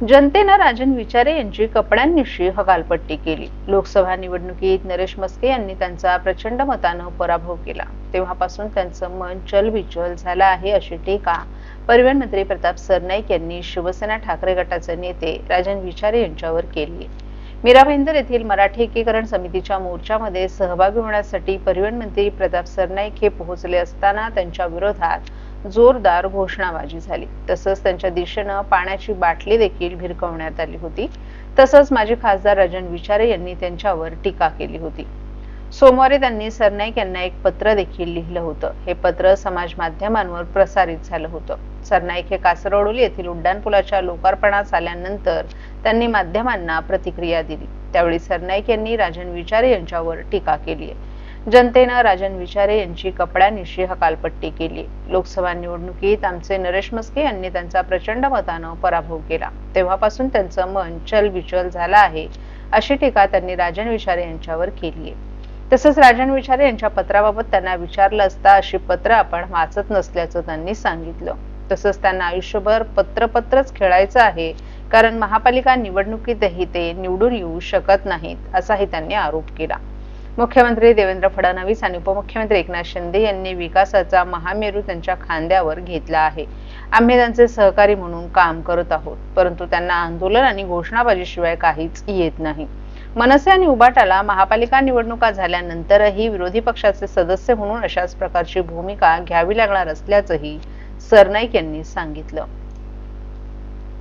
जनतेनं राजन विचारे यांची कपड्यांनिशी हकालपट्टी केली. लोकसभा निवडणुकीत नरेश मस्के यांनी त्यांचा प्रचंड मतानं पराभव केला. तेव्हापासून त्यांचं मन चलबिचल झालं आहे अशी टीका परिवहन मंत्री प्रताप सरनाईक यांनी शिवसेना ठाकरे गटाचे नेते राजन विचारे यांच्यावर केली. मीरा भाईंदर येथील मराठी एकीकरण समितीच्या मोर्चामध्ये सहभागी होण्यासाठी परिवहन मंत्री प्रताप सरनाईक हे पोहोचले असताना त्यांच्या विरोधात जोरदार घोषणाबाजी झाली. तसंच त्यांच्या दिशेनं पाण्याची बाटली देखील भिरकवण्यात आली होती. तसंच माजी खासदार राजन विचारे यांनी त्यांच्यावर टीका केली होती. सोमवारी त्यांनी सरनाईक यांना एक पत्र देखील लिहिलं होतं. हे पत्र समाज माध्यमांवर प्रसारित झालं होतं. सरनाईक हे कासरवडोली येथील उड्डाणपुलाच्या लोकार्पणास आल्यानंतर त्यांनी माध्यमांना प्रतिक्रिया दिली. त्यावेळी सरनाईक यांनी राजन विचारे यांच्यावर टीका केली आहे. जनतेनं राजन विचारे यांची कपड्यानिशी हकालपट्टी केली. लोकसभा निवडणुकीत आमचे नरेश मस्के यांनी त्यांचा प्रचंड मतानं पराभव केला. तेव्हापासून त्यांचं मन चलबिचल झालं आहे अशी टीका त्यांनी राजन विचारे यांच्यावर केली आहे. तसंच राजन विचारे यांच्या पत्राबाबत त्यांना विचारलं असता अशी पत्र आपण वाचत नसल्याचं त्यांनी सांगितलं. तसंच त्यांना आयुष्यभर पत्रपत्रच खेळायचं आहे कारण महापालिका निवडणुकीतही ते निवडून येऊ शकत नाहीत असाही त्यांनी आरोप केला. मुख्यमंत्री देवेंद्र फडणवीस आणि उपमुख्यमंत्री एकनाथ शिंदे यांनी विकासाचा महामेरू त्यांच्या खांद्यावर घेतला आहे. आम्ही त्यांचे सहकारी म्हणून काम करत आहोत परंतु त्यांना आंदोलन आणि घोषणाबाजीशिवाय काहीच येत नाही. मनसे आणि उबाटाला महापालिका निवडणुका झाल्यानंतरही विरोधी पक्षाचे सदस्य म्हणून अशाच प्रकारची भूमिका घ्यावी लागणार असल्याचंही सरनाईक यांनी सांगितलं.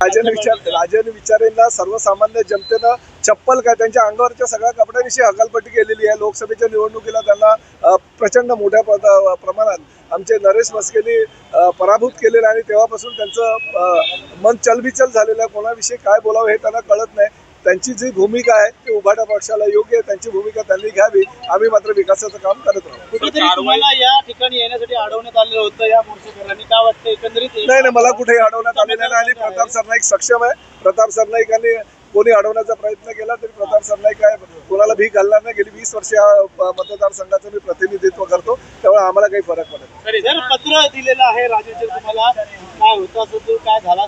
राजन विचार राजन विचारेंना सर्वसामान्य जनतेनं चप्पल काय त्यांच्या अंगावरच्या सगळ्या कपड्यांविषयी हकालपट्टी केलेली आहे. लोकसभेच्या निवडणुकीला त्यांना प्रचंड मोठ्या प्रमाणात आमचे नरेश मस्केनी पराभूत केलेलं आहे आणि तेव्हापासून त्यांचं मन चलबिचल झालेलं आहे. कोणाविषयी काय बोलावं हे त्यांना कळत नाही. त्यांची जी भूमिका आहे ती उभाटा पक्षाला योग्य आहे त्यांची भूमिका त्यांनी घ्यावी. आम्ही मात्र विकासाचं काम करत राहू. कुठेतरी तुम्हाला या ठिकाणी येण्यासाठी अडवण्यात आलेलं होतं या मोर्चेकऱ्यांनी काय वाटतं एकंदरीत नाही नाही मला कुठेही अडवण्यात आलेलं नाही. आणि प्रताप सरनाईक सक्षम आहे. प्रताप सरनाईकांनी कोणी अडवण्याचा प्रयत्न केला तरी प्रताप सरनाईक काय कोणाला भीक घालणार नाही. गेली वीस वर्ष या मतदारसंघाचं मी प्रतिनिधित्व करतो. त्यामुळे आम्हाला काही फरक पडत पत्र दिलेलं आहे राजेंचे तुम्हाला काय होतं काय झाला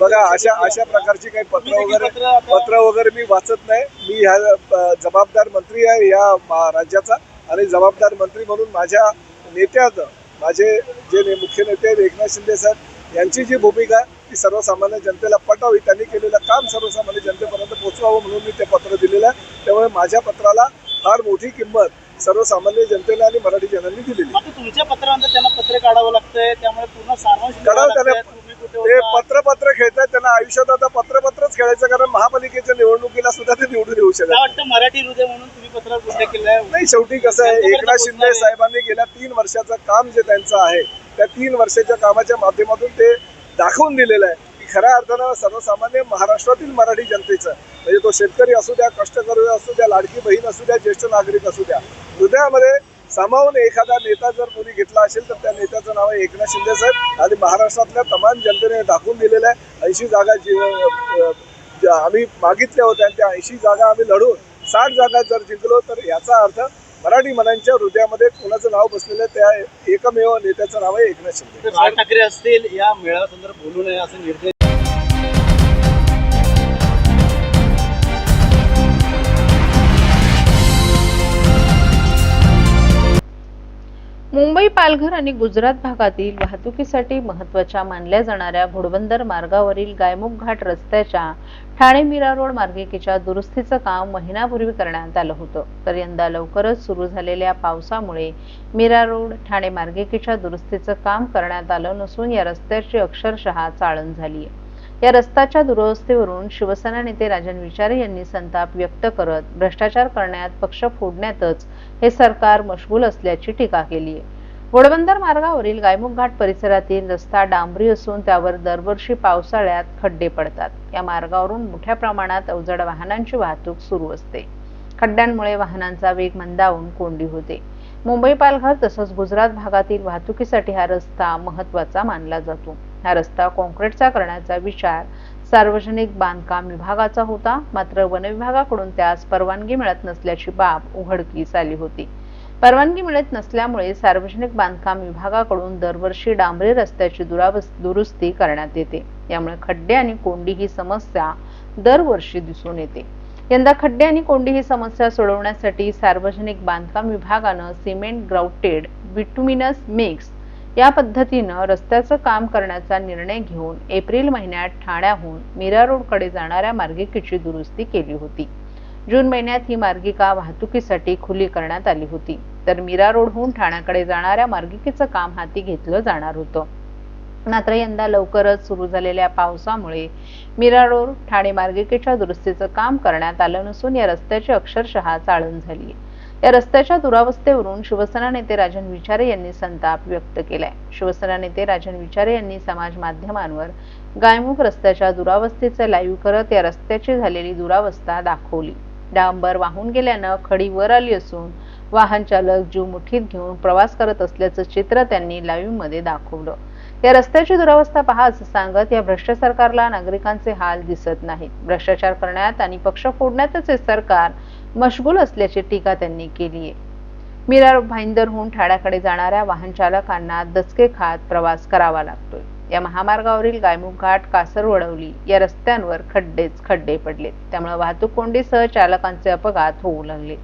बघा अशा. अशा प्रकारची काही पत्र वगैरे पत्र वगैरे मी वाचत नाही. मी ह्या जबाबदार मंत्री आहे या राज्याचा. आणि जबाबदार मंत्री म्हणून माझ्या नेत्याचं माझे जे ने- मुख्य नेते एकनाथ शिंदे साहेब यांची जी भूमिका ती सर्वसामान्य जनतेला पटावी. त्यांनी केलेलं काम सर्वसामान्य जनतेपर्यंत पोहोचवावं म्हणून मी ते पत्र दिलेलं आहे. त्यामुळे माझ्या पत्राला फार मोठी किंमत सर्वसामान्य जनतेला आणि मराठी जनांनी दिलेली तुमच्या पत्रानंतर त्यांना पत्र काढावं लागतंय त्यामुळे पूर्ण सारांश काढावं लिहावं ते? पत्र पत्र खेळतात त्यांना आयुष्यात आता पत्र पत्रच खेळायचं कारण महापालिकेच्या निवडणुकीला सुद्धा ते निवडून येऊ शकत काय वाटतं मराठी हृदय म्हणून तुम्ही पत्र केलाय नाही शेवटी कसं आहे एकनाथ शिंदे साहेबांनी गेल्या तीन वर्षाचं काम जे त्यांचं आहे त्या तीन वर्षाच्या कामाच्या माध्यमातून ते दाखवून दिलेलं आहे की खऱ्या अर्थानं सर्वसामान्य महाराष्ट्रातील मराठी जनतेचं म्हणजे तो शेतकरी असू द्या कष्टकरी असू द्या लाडकी बहीण असू द्या ज्येष्ठ नागरिक असू द्या हृदयामध्ये सामावून एखादा नेता जर कोणी घेतला असेल तर त्या नेत्याचं नाव आहे एकनाथ शिंदे साहेब. आणि महाराष्ट्रातल्या तमाम जनतेने दाखवून दिलेलं आहे ऐंशी जागा जी आम्ही मागितल्या होत्या आणि त्या ऐंशी जागा आम्ही लढून साठ जागा जर जिंकलो तर याचा अर्थ मराठी मनांच्या हृदयामध्ये कोणाचं नाव बसलेलं आहे त्या एकमेव नेत्याचं नाव आहे एकनाथ शिंदे. राज ठाकरे असतील या मेळाव्यासंदर्भात बोलू नये असे निर्देश मुंबई पालघर आणि गुजरात भागातील वाहतुकीसाठी महत्त्वाच्या मानल्या जाणाऱ्या घोडबंदर मार्गावरील गायमुख घाट रस्त्याच्या ठाणे मीरा रोड मार्गिकेच्या दुरुस्तीचं काम महिनापूर्वी करण्यात आलं होतं. तर यंदा लवकरच सुरू झालेल्या पावसामुळे मीरा रोड ठाणे मार्गिकेच्या दुरुस्तीचं काम करण्यात आलं नसून या रस्त्याची अक्षरशः चाळण झाली आहे. या रस्त्याच्या दुरवस्थेवरून शिवसेना नेते राजन विचारे यांनी संताप व्यक्त करत भ्रष्टाचार करण्यात पक्ष फोडण्यातच हे सरकार मशगूल असल्याची टीका केली आहे. घोडबंदर मार्गावरील गायमुख घाट परिसरातील रस्ता डांबरी असून त्यावर दरवर्षी पावसाळ्यात खड्डे पडतात. या मार्गावरून मोठ्या प्रमाणात अवजड वाहनांची वाहतूक सुरू असते. खड्ड्यांमुळे वाहनांचा वेग मंदावून कोंडी होते. मुंबई पालघर तसंच गुजरात भागातील वाहतुकीसाठी हा रस्ता महत्त्वाचा मानला जातो. हा रस्ता कॉन्क्रीटचा करण्याचा विचार सार्वजनिक बांधकाम विभागाचा होता. मात्र वनविभागाकडून त्यास परवानगी मिळत नसल्याची बाब उघडकीस आली होती. परवानगी मिळत नसल्यामुळे सार्वजनिक बांधकाम विभागाकडून दरवर्षी डांबरी रस्त्याची दुरुस्ती करण्यात येते. यामुळे खड्डे आणि कोंडी ही समस्या दरवर्षी दिसून येते. यंदा खड्डे आणि कोंडी ही समस्या सोडवण्यासाठी सार्वजनिक बांधकाम विभागानं सिमेंट ग्राउटेड विटुमिनस मिक्स या पद्धतीनं रस्त्याचं काम करण्याचा निर्णय घेऊन एप्रिल महिन्यात ठाण्याहून मीरा रोडकडे जाणाऱ्या मार्गिकेची दुरुस्ती केली होती. जून महिन्यात ही मार्गिका वाहतुकीसाठी खुली करण्यात आली होती. तर मीरा रोडहून ठाण्याकडे जाणाऱ्या मार्गिकेचं काम हाती घेतलं जाणार होतं. मात्र यंदा लवकरच सुरू झालेल्या पावसामुळे मीरा रोड ठाणे मार्गिकेच्या दुरुस्तीचं काम करण्यात आलं नसून या रस्त्याची अक्षरशः चाळण झाली. या रस्त्याच्या दुरावस्थेवरून शिवसेना नेते राजन विचारे यांनी संताप व्यक्त केलाय. शिवसेना नेते राजन विचारे यांनी समाज माध्यमांवर गायमुख रस्त्याच्या दुरावस्थेचं लाईव्ह करत या रस्त्याची झालेली दुरावस्था दाखवली. डांबर वाहून गेल्यानं खडी वर आली असून वाहन चालक जीव मुठीत घेऊन प्रवास करत असल्याचं चित्र त्यांनी लाईव्हमध्ये दाखवलं. या रस्त्याची दुरावस्था पहा असं सांगत या भ्रष्ट सरकारला नागरिकांचे हाल दिसत नाहीत. भ्रष्टाचार करण्यात आणि पक्ष फोडण्यातच हे सरकार मशगूल असल्याची टीका त्यांनी केली आहे. मीरा भाईंदरहून ठाण्याकडे जाणाऱ्या वाहन चालकांना दचके खात प्रवास करावा लागतोय. या महामार्गावरील गायमुख घाट कासर वडवली या रस्त्यांवर खड्डेच खड्डे पडलेत त्यामुळे वाहतूक कोंडीसह चालकांचे अपघात होऊ लागले.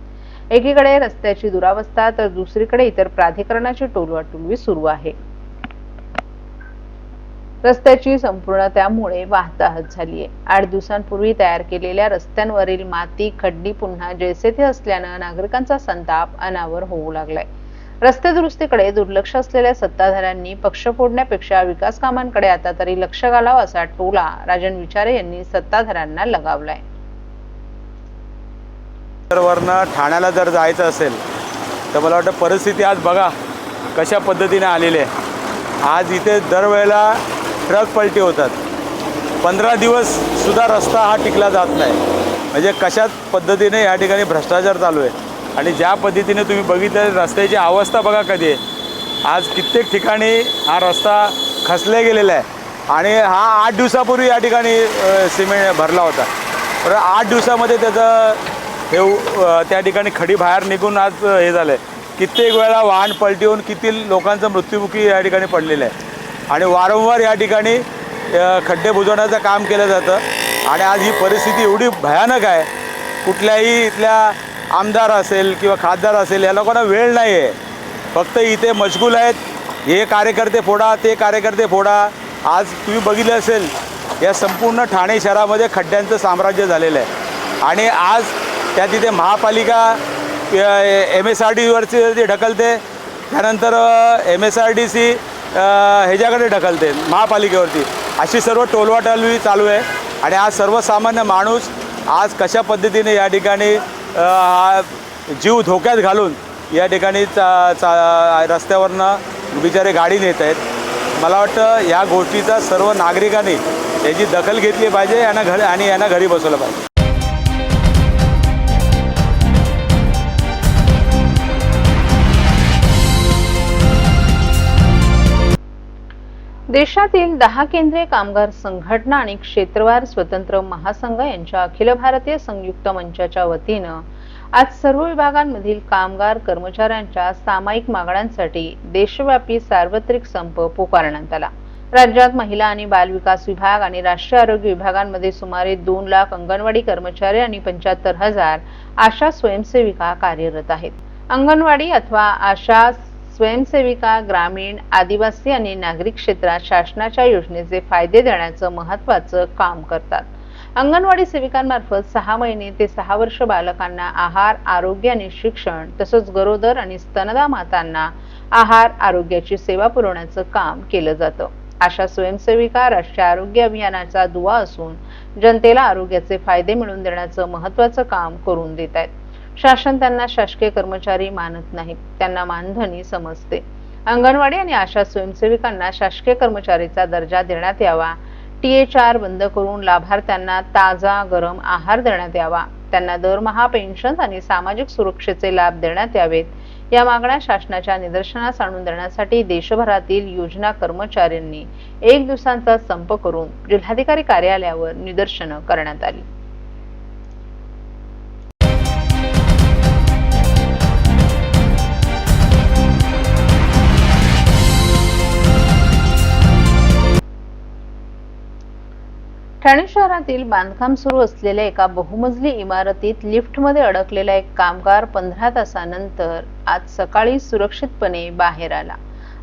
एकीकडे रस्त्याची दुरावस्था तर दुसरीकडे इतर प्राधिकरणाची टोलवाटोलवी सुरू आहे. रस्त्याची संपूर्ण त्यामुळे वाहताहत झालीय. आठ दिवसांपूर्वी तयार केलेल्या रस्त्यांवरील माती खड्डी पुन्हा जैसे थे असल्यानं नागरिकांचा संताप अनावर होऊ लागलाय. रस्ते दुरुस्तीकडे दुर्लक्ष असलेल्या सत्ताधाऱ्यांनी पक्ष फोडण्यापेक्षा विकास कामांकडे आता तरी लक्ष घालावं असा टोला राजन विचारे यांनी सत्ताधाऱ्यांना लगावलाय. वरनं ठाण्याला जर जायचं असेल तर मला वाटतं परिस्थिती आज बघा कशा पद्धतीने आलेली आहे. आज इथे दरवेळेला ट्रक पलटी होतात. पंधरा दिवससुद्धा रस्ता हा टिकला जात नाही. म्हणजे कशा पद्धतीने या ठिकाणी भ्रष्टाचार चालू आहे? आणि ज्या पद्धतीने तुम्ही बघितलं रस्त्याची अवस्था बघा कधी आहे. आज कित्येक ठिकाणी हा रस्ता खसल्या गेलेला आहे. आणि हा आठ दिवसापूर्वी या ठिकाणी सिमेंट भरला होता. तर आठ दिवसामध्ये त्याचं हे त्या ठिकाणी खडी बाहेर निघून आज हे झालं आहे कित्येक वेळा वाहन पलटी होऊन किती लोकांचा मृत्युमुखी या ठिकाणी पडलेलं आहे. आणि वारंवार या ठिकाणी खड्डे बुजवण्याचं काम केलं जातं. आणि आज ही परिस्थिती एवढी भयानक आहे. कुठल्याही इथल्या आमदार असेल किंवा खासदार असेल या लोकांना वेळ नाही आहे फक्त इथे मशगूल आहेत. हे कार्यकर्ते फोडा ते कार्यकर्ते फोडा. आज तुम्ही बघितलं असेल या संपूर्ण ठाणे शहरामध्ये खड्ड्यांचं साम्राज्य झालेलं आहे. आणि आज त्या तिथे महापालिका एम एस आर डीवरची जे ढकलते त्यानंतर M S R D C ह्याच्याकडे ढकलते महापालिकेवरती. अशी सर्व टोलवाटोलवी चालू आहे. आणि आज सर्वसामान्य माणूस आज कशा पद्धतीने या ठिकाणी हा जीव धोक्यात घालून या ठिकाणी चा चा रस्त्यावरनं बिचारे गाडी नेत आहेत. मला वाटतं या गोष्टीचा सर्व नागरिकांनी याची दखल घेतली पाहिजे यांना घर आणि यांना घरी बसवलं पाहिजे. देशातील दहा केंद्रीय कामगार संघटना आणि क्षेत्रवार स्वतंत्र महासंघ यांच्या अखिल भारतीय संयुक्त मंचाच्या वतीनं आज सर्व विभागांमधील कामगार कर्मचाऱ्यांच्या सामायिक मागण्यांसाठी देशव्यापी सार्वत्रिक संप पुकारण्यात आला. राज्यात महिला आणि बालविकास विभाग आणि राष्ट्रीय आरोग्य विभागांमध्ये सुमारे दोन लाख अंगणवाडी कर्मचारी आणि पंच्याहत्तर हजार आशा स्वयंसेविका कार्यरत आहेत. अंगणवाडी अथवा आशा स्वयंसेविका ग्रामीण आदिवासी आणि नागरिक क्षेत्रात शासनाच्या योजनेचे फायदे देण्याचं महत्वाचं काम करतात. अंगणवाडी सेविकांमार्फत सहा महिने ते सहा वर्ष बालकांना आहार आरोग्य आणि शिक्षण तसंच गरोदर आणि स्तनदा मातांना आहार आरोग्याची सेवा पुरवण्याचं काम केलं जातं. अशा स्वयंसेविका राष्ट्रीय आरोग्य अभियानाचा दुवा असून जनतेला आरोग्याचे फायदे मिळवून देण्याचं महत्वाचं काम करून देत आहेत. शासन त्यांना शासकीय कर्मचारी मानत नाहीत त्यांना मानधनी समजते. अंगणवाडी आणि आशा स्वयंसेविकांना शासकीय कर्मचारीचा दर्जा देण्यात यावा. टी एच आर बंद करून लाभार्थ्यांना ताजा गरम आहार देण्यात यावा. त्यांना दरमहा पेन्शन आणि सामाजिक सुरक्षेचे लाभ देण्यात यावेत. या मागण्या शासनाच्या निदर्शनास आणून देण्यासाठी देशभरातील योजना कर्मचाऱ्यांनी एक दिवसांचा संप करून जिल्हाधिकारी कार्यालयावर निदर्शनं करण्यात आली. ठाणे शहरातील बांधकाम सुरू असलेल्या एका बहुमजली इमारतीत लिफ्टमध्ये अडकलेला एक कामगार पंधरा तासानंतर आज सकाळी सुरक्षितपणे बाहेर आला.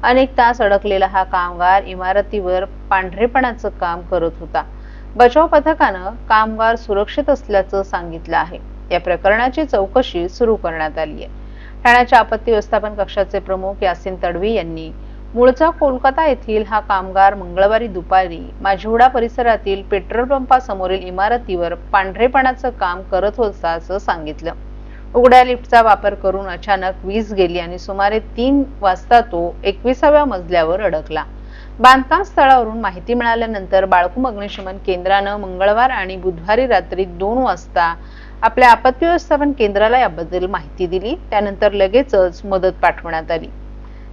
अनेक तास अडकलेला हा कामगार इमारतीवर पांढरेपणाचं काम करत होता. बचाव पथकानं कामगार सुरक्षित असल्याचं सांगितलं आहे. या प्रकरणाची चौकशी सुरू करण्यात आली आहे. ठाण्याच्या आपत्ती व्यवस्थापन कक्षाचे प्रमुख यासिन तडवी यांनी मूळचा कोलकाता येथील हा कामगार मंगळवारी दुपारी माझिवडा परिसरातील पेट्रोल पंपासमोरील इमारतीवर पांढरेपणाचं काम करत होताचं सांगितलं. उघड्या लिफ्टचा वापर करून अचानक वीज गेली आणि सुमारे तीन वाजता तो एकविसाव्या मजल्यावर अडकला. बांधकाम स्थळावरून माहिती मिळाल्यानंतर बाळकुम अग्निशमन केंद्रानं मंगळवार आणि बुधवारी रात्री दोन वाजता आपल्या आपत्ती व्यवस्थापन केंद्राला याबद्दल माहिती दिली. त्यानंतर लगेचच मदत पाठवण्यात आली.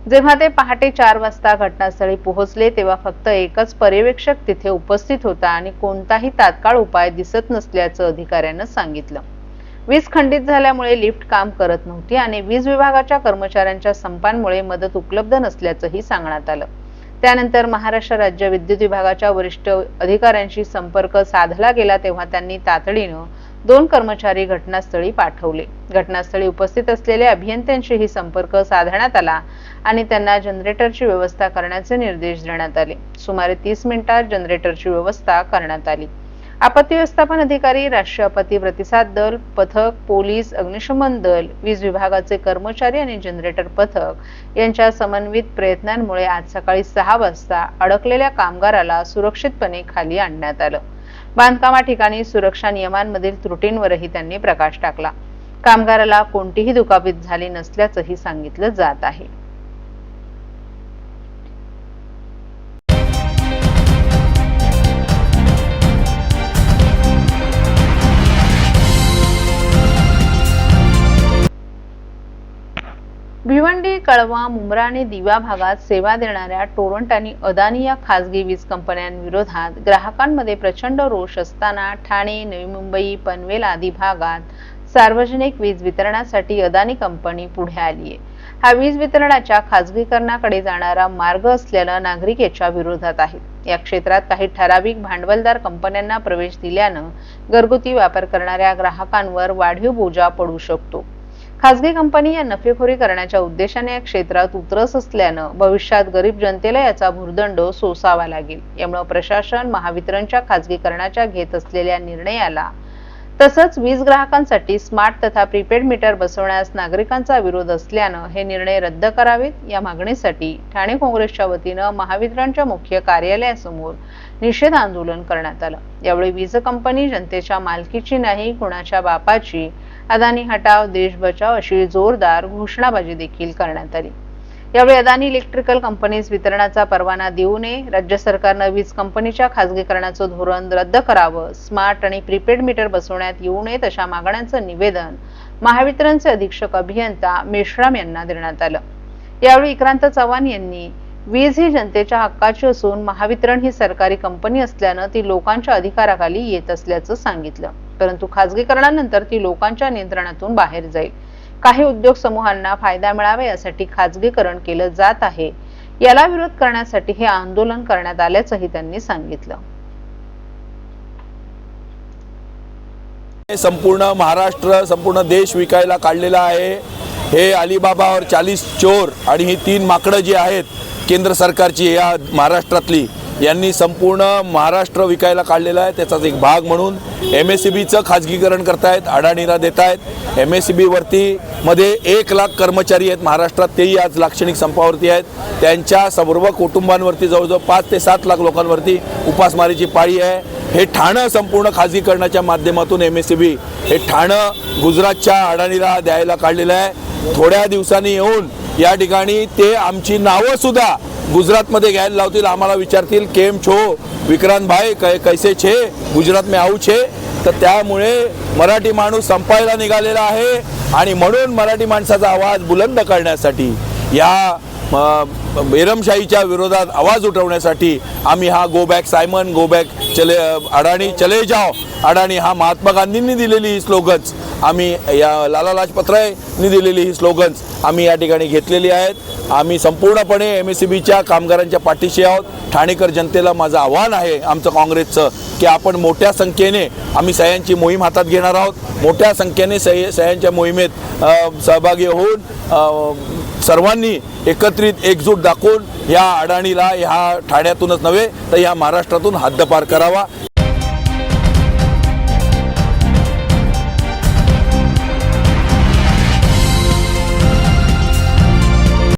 जेव्हा ते पहाटे चार वाजता घटनास्थळी पोहोचले तेव्हा फक्त एकच पर्यवेक्षक तिथे उपस्थित होता आणि कोणताही तात्काळ उपाय दिसत नसल्याचं अधिकाऱ्यानं सांगितलं. वीज खंडित झाल्यामुळे लिफ्ट काम करत नव्हती आणि वीज विभागाच्या कर्मचाऱ्यांच्या संपांमुळे मदत उपलब्ध नसल्याचंही सांगण्यात आलं. त्यानंतर महाराष्ट्र राज्य विद्युत विभागाच्या वरिष्ठ अधिकाऱ्यांशी संपर्क साधला गेला तेव्हा त्यांनी तातडीनं दोन कर्मचारी घटनास्थळी पाठवले. घटनास्थळी उपस्थित असलेल्या अभियंत्यांशीही संपर्क साधण्यात आला आणि त्यांना जनरेटरची व्यवस्था करण्याचे निर्देश देण्यात आले. सुमारे तीस मिनिटात जनरेटरची व्यवस्था करण्यात आली. आपत्ती व्यवस्थापन अधिकारी राष्ट्रीय आपत्ती प्रतिसाद दल पथक पोलीस अग्निशमन दल वीज विभागाचे कर्मचारी आणि जनरेटर पथक यांच्या समन्वित प्रयत्नांमुळे आज सकाळी सहा वाजता अडकलेल्या कामगाराला सुरक्षितपणे खाली आणण्यात आलं. बांधकामा ठिकाणी सुरक्षा नियमांमधील त्रुटींवरही त्यांनी प्रकाश टाकला. कामगाराला कोणतीही दुखापत झाली नसल्याचंही सांगितलं जात आहे. कळवा मुंब्रा आणि दिवा भागात सेवा देणाऱ्या टोरंट आणि अदानी या खासगी वीज कंपन्यांविरोधात ग्राहकांमध्ये प्रचंड रोष असताना ठाणे नवी मुंबई पनवेल आदी भागात सार्वजनिक वीज वितरणासाठी अदानी कंपनी पुढे आली आहे. हा वीज वितरणाच्या खासगीकरणाकडे जाणारा मार्ग असल्यानं नागरिक याच्या विरोधात आहेत या क्षेत्रात काही ठराविक भांडवलदार कंपन्यांना प्रवेश दिल्यानं घरगुती वापर करणाऱ्या ग्राहकांवर वाढीव बोजा पडू शकतो. खासगी कंपनी या नफेखोरी करण्याच्या उद्देशाने या क्षेत्रात उतरस असल्यानं भविष्यात गरीब जनतेला याचा भुर्दंड सोसावा लागेल. यामुळे प्रशासन महावितरणच्या खासगीकरणाच्या घेत असलेल्या निर्णयाला तसंच वीज ग्राहकांसाठी स्मार्ट तथा प्रीपेड मीटर बसवण्यास नागरिकांचा विरोध असल्यानं हे निर्णय रद्द करावेत. या मागणीसाठी ठाणे काँग्रेसच्या वतीनं महावितरणच्या मुख्य कार्यालयासमोर निषेध आंदोलन करण्यात आलं. यावेळी वीज कंपनी जनतेच्या मालकीची नाही कुणाच्या बापाची अदानी हटाव देश बचाव अशी जोरदार घोषणाबाजी देखील करण्यात आली. यावेळी अदानी इलेक्ट्रिकल कंपनीज वितरणाचा परवाना देऊ नये. राज्य सरकारनं वीज कंपनीच्या खासगीकरणाचं धोरण रद्द करावं. स्मार्ट आणि प्रीपेड मीटर बसवण्यात येऊ नयेत अशा मागण्यांचं निवेदन महावितरणचे अधीक्षक अभियंता मेश्राम यांना देण्यात आलं. यावेळी विक्रांत चव्हाण यांनी वीज ही जनतेच्या हक्काची असून महावितरण ही सरकारी कंपनी असल्यानं ती लोकांच्या अधिकाराखाली येत असल्याचं सांगितलं. परंतु खासगीकरणानंतर ती लोकांच्या नियंत्रणातून बाहेर जाईल. काही उद्योग समूहांना फायदा मिळावा यासाठी खाजगीकरण केलं जात आहे. याला विरोध करण्यासाठी हे आंदोलन करण्यात आल्याचंही त्यांनी सांगितलं. संपूर्ण महाराष्ट्र संपूर्ण देश विकायला काढलेला आहे. हे अलिबाबावर चाळीस चोर आणि ही तीन माकडं जी आहेत केंद्र सरकारची या महाराष्ट्रातली यांनी संपूर्ण महाराष्ट्र विकायला काढलेलं आहे. त्याचाच एक भाग म्हणून एम एस सी बीचं खाजगीकरण करतायत अडाणीला देत आहेत एम एस सी बीवरती मध्ये एक लाख कर्मचारी आहेत. महाराष्ट्रात तेही आज लाक्षणिक संपावरती आहेत. त्यांच्या सर्व कुटुंबांवरती जवळजवळ पाच ते सात लाख लोकांवरती उपासमारीची पाळी आहे. हे ठाणं संपूर्ण खाजगीकरणाच्या माध्यमातून एम एस सी बी हे ठाणं गुजरातच्या अडाणीला द्यायला काढलेलं आहे. थोड्या दिवसांनी येऊन या ठिकाणी ते आमची नावंसुद्धा गुजरातमध्ये घ्यायला लावतील आम्हाला विचारतील केम छो विक्रांत भाई कै कैसे छे गुजरात में आऊ छे. तर त्यामुळे मराठी माणूस संपायला निघालेला आहे. आणि म्हणून मराठी माणसाचा आवाज बुलंद करण्यासाठी या बेरमशाहीच्या विरोधात आवाज उठवण्यासाठी आम्ही हा go back Simon go back चले अडाणी चले जाओ. अडाणी हा महात्मा गांधींनी दिलेली ही स्लोगन्स. आम्ही या लाला लाजपतरायनी दिलेली ही स्लोगन्स आम्ही या ठिकाणी घेतलेली आहेत. आम्ही संपूर्णपणे एम एस सी बीच्या कामगारांच्या पाठीशी आहोत. ठाणेकर जनतेला माझं आव्हान आहे आमचं काँग्रेसचं की आपण मोठ्या संख्येने आम्ही सह्यांची मोहीम हातात घेणार आहोत. मोठ्या संख्येने सह्य सह्यांच्या मोहिमेत सहभागी होऊन सर्वांनी एकत्रित एकजूट दाखवून या अडाणीला ह्या ठाण्यातूनच नव्हे तर या महाराष्ट्रातून हद्दपार करावा.